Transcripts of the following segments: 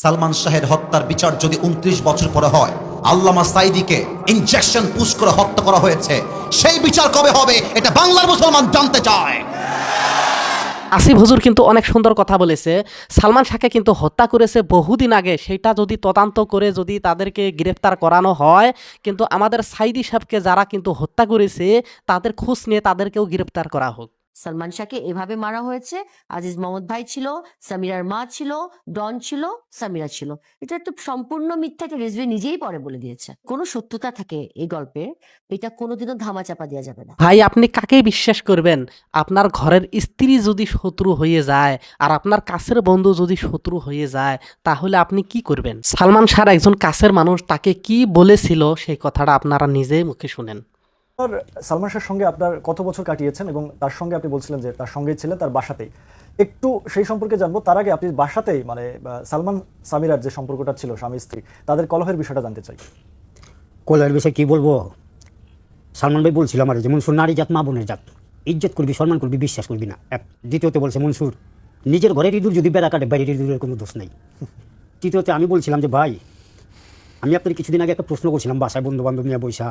সালমান শাহের হত্যার বিচার যদি উনত্রিশ বছর পরে হয়, আল্লামা সাইদিকে ইনজেকশন পুশ করে হত্যা করা হয়েছে। সেই বিচার কবে হবে, এটা বাংলার মুসলমান জানতে চায়। আসিফ হুজুর কিন্তু অনেক সুন্দর কথা বলেছে। সালমান শাহকে কিন্তু হত্যা করেছে বহুদিন আগে। সেটা যদি তদন্ত করে যদি তাদেরকে গ্রেফতার করানো হয়, কিন্তু আমাদের সাইদি সাহেবকে যারা কিন্তু হত্যা করেছে, তাদের খোঁজ নিয়ে তাদেরকেও গ্রেফতার করা হোক। সালমান শাহকে এভাবে মারা হয়েছে। আজিজ মোহাম্মদ ভাই ছিল, সামিরার মা ছিল, ডন ছিল, সামিরা ছিল। এটা তো সম্পূর্ণ মিথ্যা একটা রেজভি নিজেই পরে বলে দিয়েছে। কোনো সত্যতা থাকে এই গল্পে, এটা কোনোদিনও ধামাচাপা দেওয়া যাবে না। ভাই, আপনি কাকে বিশ্বাস করবেন? আপনার ঘরের স্ত্রী যদি শত্রু হয়ে যায় আর আপনার কাছের বন্ধু যদি শত্রু হয়ে যায়, তাহলে আপনি কি করবেন? সালমান শাহর একজন কাছের মানুষ তাকে কি বলেছিল সেই কথাটা আপনারা নিজেই মুখে শুনেন। সালমান শাহের সঙ্গে আপনার কত বছর কাটিয়েছেন এবং তার সঙ্গে আপনি বলছিলেন যে তার সঙ্গেই ছিলেন, তার বাসাতেই। একটু সেই সম্পর্কে জানব। তার আগে আপনি বাসাতেই মানে সালমান সামিরার যে সম্পর্কটা ছিল, স্বামী, স্ত্রী, তাদের কলহের বিষয়টা জানতে চাই। কলের বিষয়ে কি বলব? সালমান ভাই বলছিল আমার যে, মনসুর নারী জাত, মা বোনের জাত। ইজ্জত করবি, সম্মান করবি, বিশ্বাস করবি না। এক, দ্বিতীয়তে বলছে, মনসুর, নিজের ঘরের ইঁদুর যদি বেড়া কাটে বাইরের ইঁদুরের কোনো দোষ নেই। তৃতীয়তে আমি বলছিলাম যে, ভাই, আমি আপনার কিছুদিন আগে একটা প্রশ্ন করছিলাম, বাসায় বন্ধু বান্ধব নিয়ে বৈশা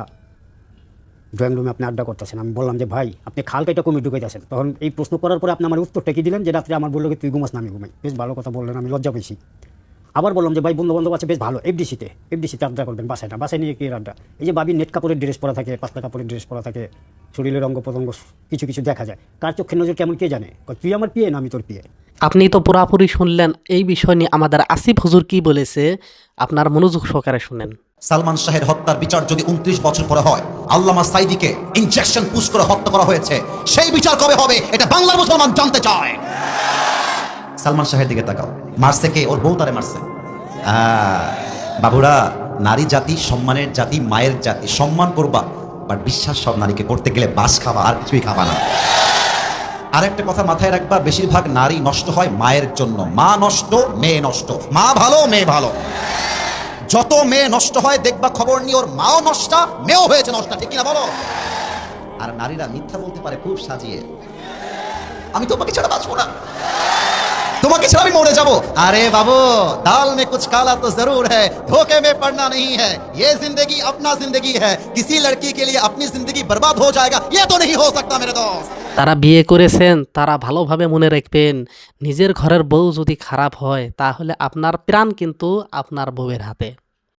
ড্রয়িং রুমে আপনি আড্ডা করতেছেন। আমি বললাম যে ভাই আপনি খাল কেটে কমে ঢুকাইতেছেন। তখন এই প্রশ্ন করার পরে আপনি আমার উত্তরটা কি দিলেন? যে রাত্রে আমার বলল কি তুই ঘুমাস না আমি ঘুমাই। বেশ ভালো কথা বললেন আমি লজ্জা পেয়েছি। আবার বললাম যে ভাই বন্ধু বান্ধব আছে বেশ ভালো। এফডিসিতে এফডিসিতে আড্ডা করবেন বাসায় না বাসায় নিয়ে কি আড্ডা। এই যে বাবি নেট কাপড়ের ড্রেস পরা থাকে পাতলা কাপড়ের ড্রেস পরা থাকে শরীরের অঙ্গ প্রত্যঙ্গ কিছু কিছু দেখা যায়। কার চোখের নজর কেমন কে জানে? তুই আমার পিয়ে না আমি তোর পিয়ে? আপনি তো পুরাপুরি শুনলেন এই বিষয় নিয়ে আমাদের আসিফ হুজুর কি বলেছে আপনার মনোযোগ সহকারে শুনেন। সালমান শাহের হত্যার বিচার যদি উনত্রিশ বছর পরে হয় আল্লামা সাইদিকে ইনজেকশন পুশ করে হত্যা করা হয়েছে। সেই বিচার কবে হবে, এটা বাংলার মুসলমান জানতে চায়। সালমান শাহের দিকে তাকাও। মারছে কে? ওর বউ তারে মারছে। বাবুরা, নারী জাতি সম্মানের জাতি, মায়ের জাতি, সম্মান করবা বাট বিশ্বাস সব নারীকে করতে গেলে বাস খাবা, আর কিছুই খাবা না। আরেকটা কথা মাথায় রাখবা, বেশিরভাগ নারী নষ্ট হয় মায়ের জন্য। মা নষ্ট, মেয়ে নষ্ট। মা ভালো, মেয়ে ভালো। যত মেয়ে নষ্ট হয় দেখবা খবর নিয়ে ওর মাও নষ্ট মেয়েও হয়েছে নষ্ট ঠিক কিনা বলো আর নারীরা মিথ্যা বলতে পারে খুব সাজিয়ে আমি তোমাকে ছাড়া বাঁচবো না তোমাকে ছাড়া আমি মরে যাবো আরে বাবু दाल में कुछ काला तो जरूर है धोखे में पड़ना नहीं है ये जिंदगी अपना जिंदगी है किसी लड़की के लिए अपनी जिंदगी बर्बाद हो जाएगा ये तो नहीं हो सकता मेरे दोस्त তারা বিয়ে করেছেন, তারা ভালোভাবে মনে রাখবেন, নিজের ঘরের বউ যদি খারাপ হয়, তাহলে আপনার প্রাণ কিন্তু আপনার বউয়ের হাতে।